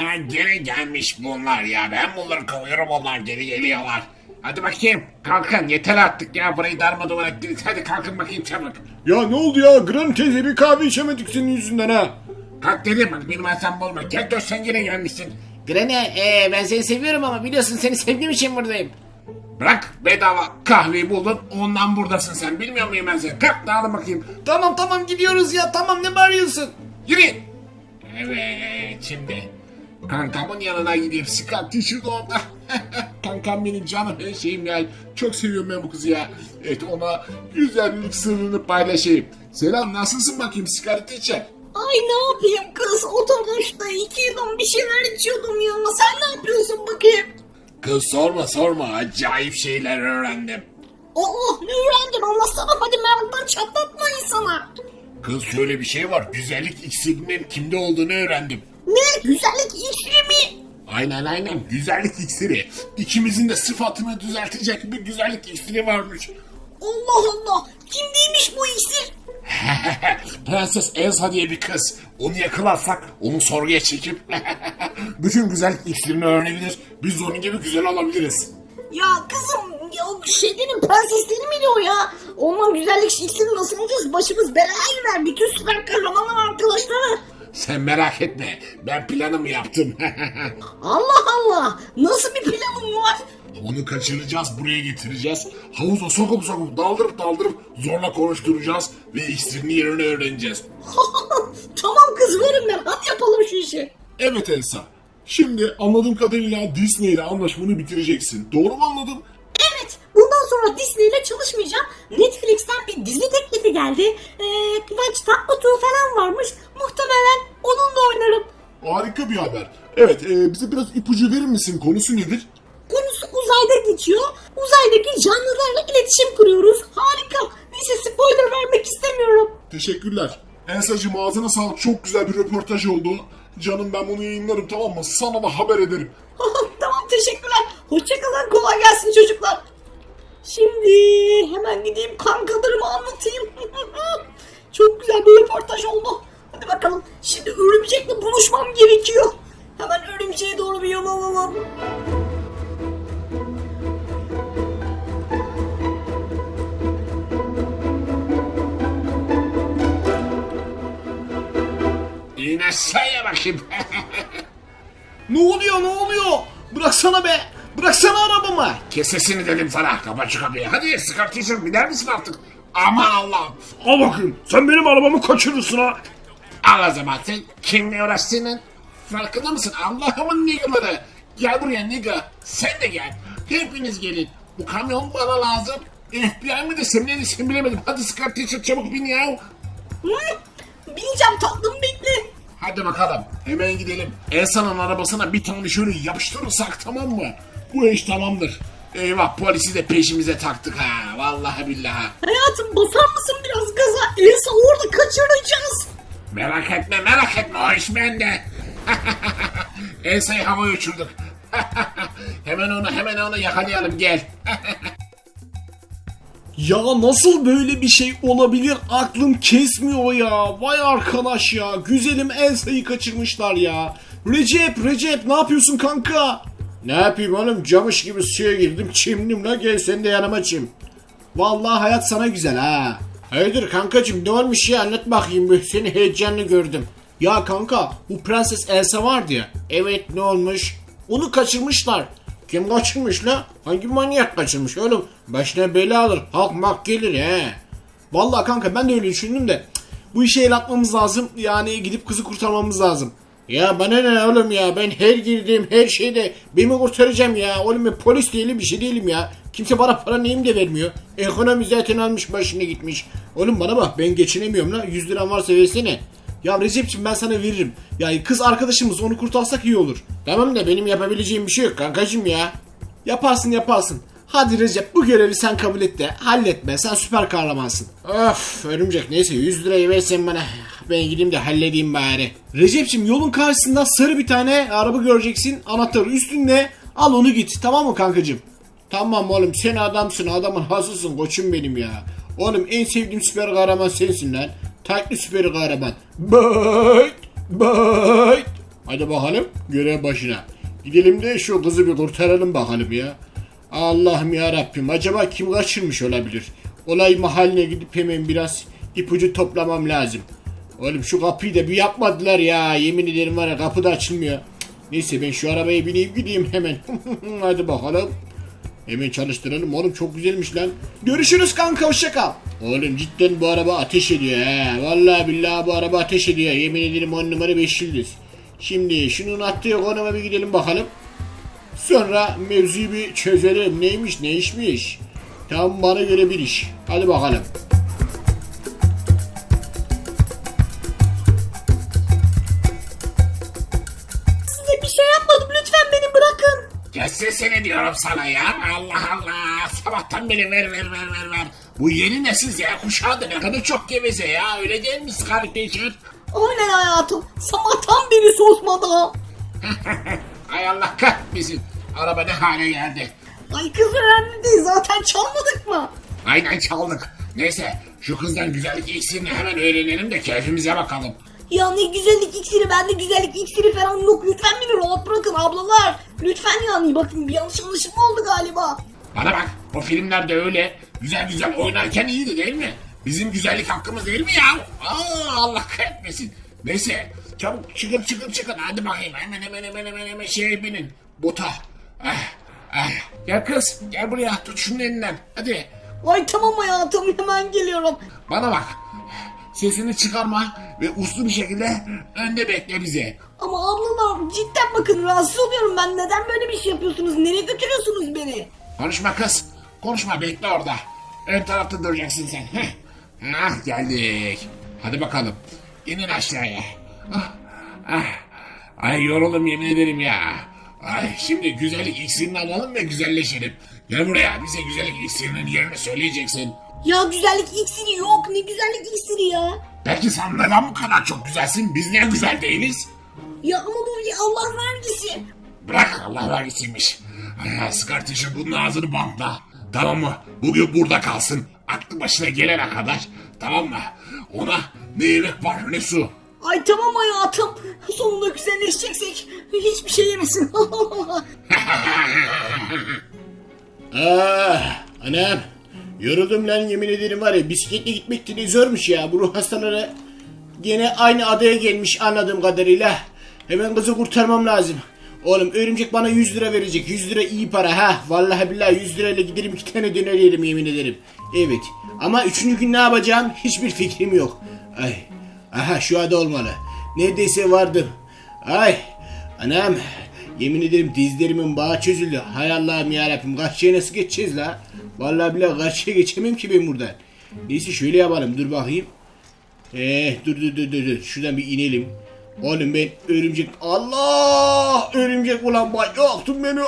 Ha, gene gelmiş bunlar ya. Ben bunları kovuyorum onlar geri geliyorlar. Hadi bakayım. Kalkın yeter artık ya. Burayı darmadağın ettiniz. Hadi kalkın bakayım çabuk. Ya ne oldu ya? Gran teyze bir kahve içemedik senin yüzünden ha. Kalk dedim hadi benim asam olma. Gel dur sen yine gelmişsin. Granny ee, ben seni seviyorum ama biliyorsun seni sevdiğim için buradayım. Bırak bedava kahveyi buldun. Ondan buradasın sen. Bilmiyor muyum ben seni? Kalk dağılın bakayım. Tamam tamam gidiyoruz ya tamam ne bağırıyorsun? Yürü. Evet şimdi. Kankamın yanına. Sıkat düşük orada. Kankam benim canım her şeyim ya. Çok seviyorum ben bu kızı ya. Evet ona güzellik sırrını paylaşayım. Selam nasılsın bakayım sigaret içer. Ay ne yapayım kız otobüste iki yudum bir şeyler içiyordum ya. Sen ne yapıyorsun bakayım? Kız sorma sorma acayip şeyler öğrendim. Aa ne öğrendin anlatsana hadi meraktan çatlatma insana. Kız şöyle bir şey var. Güzellik iksirinin kimde olduğunu öğrendim. Ne güzellik iksiri mi? Aynen aynen güzellik iksiri. İkimizin de sıfatını düzeltecek bir güzellik iksiri varmış. Allah Allah kimdeymiş bu iksir? Prenses Elsa diye bir kız. Onu yakalarsak onu sorguya çekip bütün güzellik iksirini öğrenebilir. Biz onun gibi güzel olabiliriz. Ya kızım ya o şeylerin prensesleri miydi o ya? Ondan güzellik iksiri nasıl olacağız? Başımız belaya girer. Bütün süper kahramanlar arkadaşları. Sen merak etme. Ben planımı yaptım. Allah Allah nasıl bir planın var? onu kaçıracağız, buraya getireceğiz. Havuza sokup sokup daldırıp daldırıp zorla konuşturacağız ve iksirini yerini öğreneceğiz. tamam kız varım ben hadi yapalım şu işi. Evet Elsa. Şimdi anladığım kadarıyla Disney ile anlaşmanı bitireceksin. Doğru mu anladım? Evet, bundan sonra Disney ile çalışmayacağım. Netflix'ten bir dizi teklifi geldi. Ee, Kıvanç Tatlıtuğ falan varmış. Muhtemelen onunla oynarım. Harika bir haber. Evet e, bize biraz ipucu verir misin? Konusu nedir? Konusu uzayda geçiyor. Uzaydaki canlılarla iletişim kuruyoruz. Harika. Neyse spoiler vermek istemiyorum. Teşekkürler. Elsa'cığım ağzına sağlık. Çok güzel bir röportaj oldu. Canım ben bunu yayınlarım tamam mı? Sana da haber ederim. tamam teşekkürler. Hoşçakalın. Kolay gelsin çocuklar. Şimdi hemen gideyim kankalarımı anlatayım. Çok güzel bir röportaj oldu. Bakalım. Şimdi örümcekle buluşmam gerekiyor. Hemen örümceğe doğru bir yol alalım. İn aşağıya bakayım. Ne oluyor ne oluyor? Bıraksana be. Bıraksana arabamı. Kes sesini dedim sana. Kapat şu kapıyı. Hadi sıkartıyorsun. Biner misin artık? Aman Allah'ım. Al bakayım. Sen benim arabamı kaçırırsın ha. Al o zaman sen kimle uğraştığının farkında mısın? Allah'ımın niggaları. Gel buraya nigga. Sen de gel. Hepiniz gelin. Bu kamyon bana lazım. FBI mi desem ne desem bilemedim. Hadi Scott Teacher çabuk bin ya. Hı? Bineceğim tatlım bekle. Hadi bakalım. Hemen gidelim. Elsa'nın arabasına bir tane şöyle yapıştırırsak tamam mı? Bu iş tamamdır. Eyvah polisi de peşimize taktık ha. Vallahi billahi. Hayatım basar mısın biraz gaza? Elsa orada kaçıracağız. Merak etme merak etme o iş bende. Elsa'yı havaya uçurduk. hemen onu hemen onu yakalayalım gel. Ya nasıl böyle bir şey olabilir? Aklım kesmiyor ya. Vay arkadaş ya. Güzelim Elsa'yı kaçırmışlar ya. Recep, Recep ne yapıyorsun kanka? Ne yapayım oğlum? Camış gibi suya girdim. Çimdim la gel sen de yanıma çim. Vallahi hayat sana güzel ha. Hayırdır kankacım ne olmuş ya anlat bakayım seni heyecanlı gördüm. Ya kanka bu prenses Elsa vardı ya. Evet ne olmuş? Onu kaçırmışlar. Kim kaçırmış la? Hangi manyak kaçırmış oğlum? Başına bela alır. Halk mak gelir he. Vallahi kanka ben de öyle düşündüm de. Bu işe el atmamız lazım. Yani gidip kızı kurtarmamız lazım. Ya bana ne oğlum ya ben her girdiğim her şeyde beni kurtaracağım ya. Oğlum ben polis değilim bir şey değilim ya. Kimse bana para neyim de vermiyor. Ekonomi zaten almış başına gitmiş. Oğlum bana bak ben geçinemiyorum la 100 liram varsa versene. Ya Recep'ciğim ben sana veririm. Ya kız arkadaşımız onu kurtarsak iyi olur. Tamam da benim yapabileceğim bir şey yok kankacım ya. Yaparsın yaparsın. Hadi Recep bu görevi sen kabul et de halletme sen süper kahramansın. Of örümcek neyse 100 lirayı versen bana ben gideyim de halledeyim bari. Recep'ciğim yolun karşısında sarı bir tane araba göreceksin anahtarı üstünde al onu git tamam mı kankacım? Tamam oğlum sen adamsın adamın hasısın koçum benim ya. Oğlum en sevdiğim süper kahraman sensin lan. Tatlı süper kahraman. Bayt bayt. Hadi bakalım görev başına. Gidelim de şu kızı bir kurtaralım bakalım ya. Allah'ım ya Rabbim acaba kim kaçırmış olabilir? Olay mahalline gidip hemen biraz ipucu toplamam lazım. Oğlum şu kapıyı da bir yapmadılar ya. Yemin ederim var ya kapı da açılmıyor. Neyse ben şu arabaya bineyim gideyim hemen. Hadi bakalım. Hemen çalıştıralım. Oğlum çok güzelmiş lan. Görüşürüz kanka hoşça kal. Oğlum cidden bu araba ateş ediyor he. Vallahi billahi bu araba ateş ediyor. Yemin ederim 10 numara 5 yıldız. Şimdi şunun attığı konuma bir gidelim bakalım. Sonra mevzuyu bir çözelim. Neymiş ne işmiş. Tam bana göre bir iş. Hadi bakalım. Sesini diyorum sana ya. Allah Allah. Sabahtan beri ver ver ver ver ver. Bu yeni nesil Z kuşağı da ne kadar çok geveze ya. Öyle değil mi kardeşim? Aynen hayatım. Sabahtan beri susmadı. Hay Allah kahretmesin. Araba ne hale geldi. Ay kız önemli değil zaten çalmadık mı? Aynen çaldık. Neyse şu kızdan güzellik iksirini hemen öğrenelim de keyfimize bakalım. Ya ne güzellik iksiri bende güzellik iksiri falan yok. Lütfen beni rahat bırakın ablalar. Lütfen yani bakın bir yanlış anlaşılma oldu galiba. Bana bak o filmlerde öyle güzel güzel oynarken iyiydi değil mi? Bizim güzellik hakkımız değil mi ya? Aa, Allah kahretmesin. Neyse çabuk çıkın çıkın çıkın hadi bakayım hemen hemen hemen hemen hemen şey binin. Bota. Ah, ah. Gel kız gel buraya tut şunun elinden hadi. Ay tamam hayatım hemen geliyorum. Bana bak. Sesini çıkarma ve uslu bir şekilde önde bekle bizi. Ama ablalar cidden bakın rahatsız oluyorum ben. Neden böyle bir şey yapıyorsunuz? Nereye götürüyorsunuz beni? Konuşma kız. Konuşma bekle orada. Ön tarafta duracaksın sen. Heh. Ah geldik. Hadi bakalım. İnin aşağıya. Ah, ah. Ay yoruldum yemin ederim ya. Ay şimdi güzellik iksirini alalım ve güzelleşelim. Gel buraya bize güzellik iksirinin yerini söyleyeceksin. Ya güzellik iksiri yok. Ne güzellik iksiri ya? Belki sen neden bu kadar çok güzelsin? Biz niye güzel değiliz? Ya ama bu bir Allah vergisi. Bırak Allah vergisiymiş. Sıkartıcı bunun ağzını bantla. Tamam mı? Bugün burada kalsın. Aklı başına gelene kadar. Tamam mı? Ona ne yemek var ne su. Ay tamam hayatım. Sonunda güzelleşeceksek hiçbir şey yemesin. Ah anam. Yoruldum lan yemin ederim var ya bisikletle gitmek de zormuş ya. Bu ruh hastaları gene aynı adaya gelmiş anladığım kadarıyla. Hemen kızı kurtarmam lazım. Oğlum örümcek bana 100 lira verecek. 100 lira iyi para ha. Vallahi billahi 100 lirayla giderim iki tane döner yerim yemin ederim. Evet. Ama üçüncü gün ne yapacağım hiçbir fikrim yok. Ay. Aha şu ada olmalı. Neredeyse vardım. Ay. Anam. Yemin ederim dizlerimin bağı çözüldü. Hay Allah'ım yarabbim karşıya nasıl geçeceğiz la? Vallahi billahi karşıya geçemem ki ben buradan. Neyse şöyle yapalım dur bakayım. Eh dur dur dur dur dur. Şuradan bir inelim. Oğlum ben örümcek... Allah! Örümcek ulan bak yaktın beni.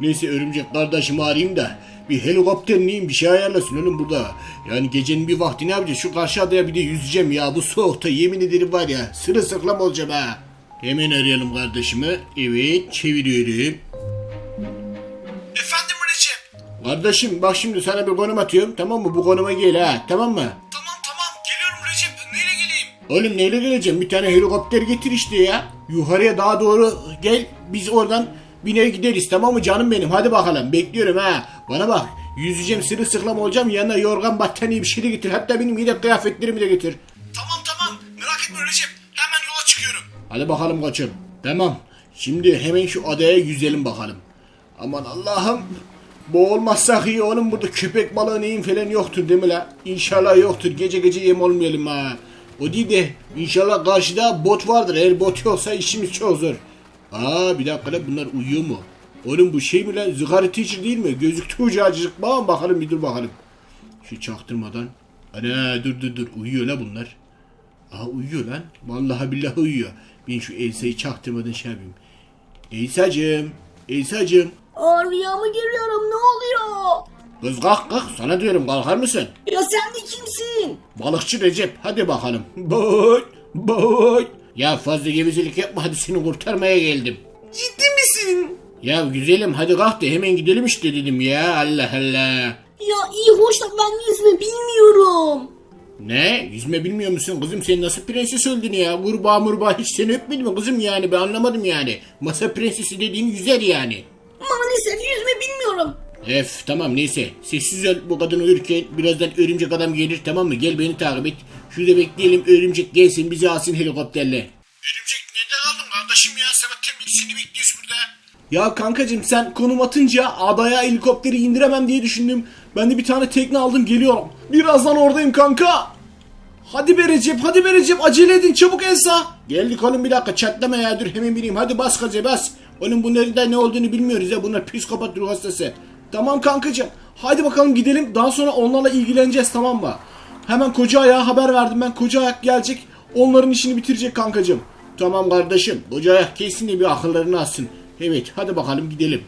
Neyse örümcek kardeşimi arayayım da bir helikopter neyim bir şey ayarlasın oğlum burada. Yani gecenin bir vakti ne yapacağız? Şu karşı adaya bir de yüzeceğim ya bu soğukta yemin ederim var ya sırılsıklam olacağım ha. Hemen arayalım kardeşimi. Evet çeviriyorum. Efendim Recep. Kardeşim bak şimdi sana bir konum atıyorum tamam mı? Bu konuma gel ha tamam mı? Tamam tamam geliyorum Recep. Neyle geleyim? Oğlum neyle geleceğim? Bir tane helikopter getir işte ya. Yukarıya daha doğru gel. Biz oradan biner gideriz tamam mı canım benim? Hadi bakalım bekliyorum ha. Bana bak. Yüzeceğim sırılsıklam olacağım. Yanına yorgan battaniye bir şey de getir. Hatta benim yedek kıyafetlerimi de getir. Tamam tamam merak etme Recep. Çıkıyorum. Hadi bakalım koçum. Tamam. Şimdi hemen şu adaya yüzelim bakalım. Aman Allah'ım. Boğulmazsak iyi oğlum burada köpek balığı neyin falan yoktur değil mi la? İnşallah yoktur. Gece gece yem olmayalım ha. O değil de inşallah karşıda bot vardır. Eğer bot yoksa işimiz çok zor. Aa bir dakika la bunlar uyuyor mu? Oğlum bu şey mi lan? Zıgarı teacher değil mi? Gözüktü ucu acıcık. Bakalım bir dur bakalım. Şu çaktırmadan. Ana dur dur dur uyuyor la bunlar. Aa uyuyor lan. Vallahi billahi uyuyor. Ben şu Elsa'yı çaktırmadan şey yapayım. Elsa'cığım. Elsa'cığım. Aa rüyamı görüyorum ne oluyor? Kız kalk kalk. Sana diyorum kalkar mısın? Ya sen de kimsin? Balıkçı Recep. Hadi bakalım. Boy. Boy. Ya fazla gevezelik yapma. Hadi seni kurtarmaya geldim. Ciddi misin? Ya güzelim hadi kalk da hemen gidelim işte dedim ya. Allah Allah. Ya iyi hoş da ben yüzme bilmiyorum. Ne? Yüzme bilmiyor musun kızım? Sen nasıl prenses oldun ya? Kurbağa murbağa hiç seni öpmedi mi kızım yani? Ben anlamadım yani. Masa prensesi dediğin yüzer yani. Maalesef yüzme bilmiyorum. Ef tamam neyse. Sessiz ol bu kadın uyurken birazdan örümcek adam gelir tamam mı? Gel beni takip et. Şurada bekleyelim örümcek gelsin bizi alsın helikopterle. Örümcek nerede kaldın kardeşim ya? Sabahtan beri seni bekliyoruz burada. Ya kankacım sen konum atınca adaya helikopteri indiremem diye düşündüm. Ben de bir tane tekne aldım geliyorum. Birazdan oradayım kanka. Hadi be Recep hadi be Recep acele edin çabuk Elsa. Geldik oğlum bir dakika çatlama ya dur hemen bineyim. Hadi bas gaza bas. Oğlum bunların da ne olduğunu bilmiyoruz ya. Bunlar psikopat ruh hastası. Tamam kankacım. Hadi bakalım gidelim. Daha sonra onlarla ilgileneceğiz tamam mı? Hemen koca ayağa haber verdim ben. Koca ayak gelecek. Onların işini bitirecek kankacım. Tamam kardeşim. Koca ayak kesin de bir akıllarını alsın. Evet hadi bakalım gidelim.